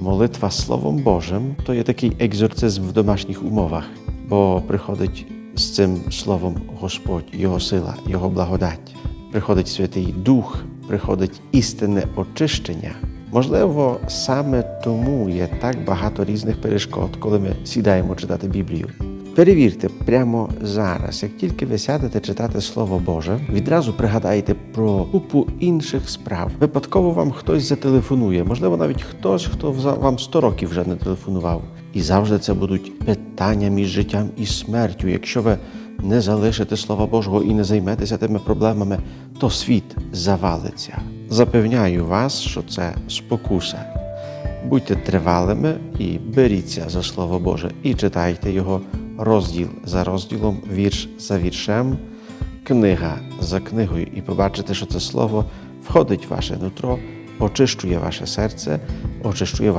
Молитва Словом Божим то є такий екзорцизм в домашніх умовах, бо приходить з цим словом Господь, Його сила, Його благодать. Приходить Святий Дух, приходить істинне очищення. Можливо, саме тому є так багато різних перешкод, коли ми сідаємо читати Біблію. Перевірте прямо зараз, як тільки ви сядете читати Слово Боже, відразу пригадаєте про купу інших справ. Випадково вам хтось зателефонує, можливо, навіть хтось, хто вам 100 років вже не телефонував. І завжди це будуть питання між життям і смертю. Якщо ви не залишите Слова Божого і не займетеся тими проблемами, то світ завалиться. Запевняю вас, що це спокуса. Будьте тривалими і беріться за Слово Боже і читайте його розділ за розділом, вірш за віршем, книга за книгою, і побачите, що це слово входить в ваше нутро, очищує ваше серце, очищує ваше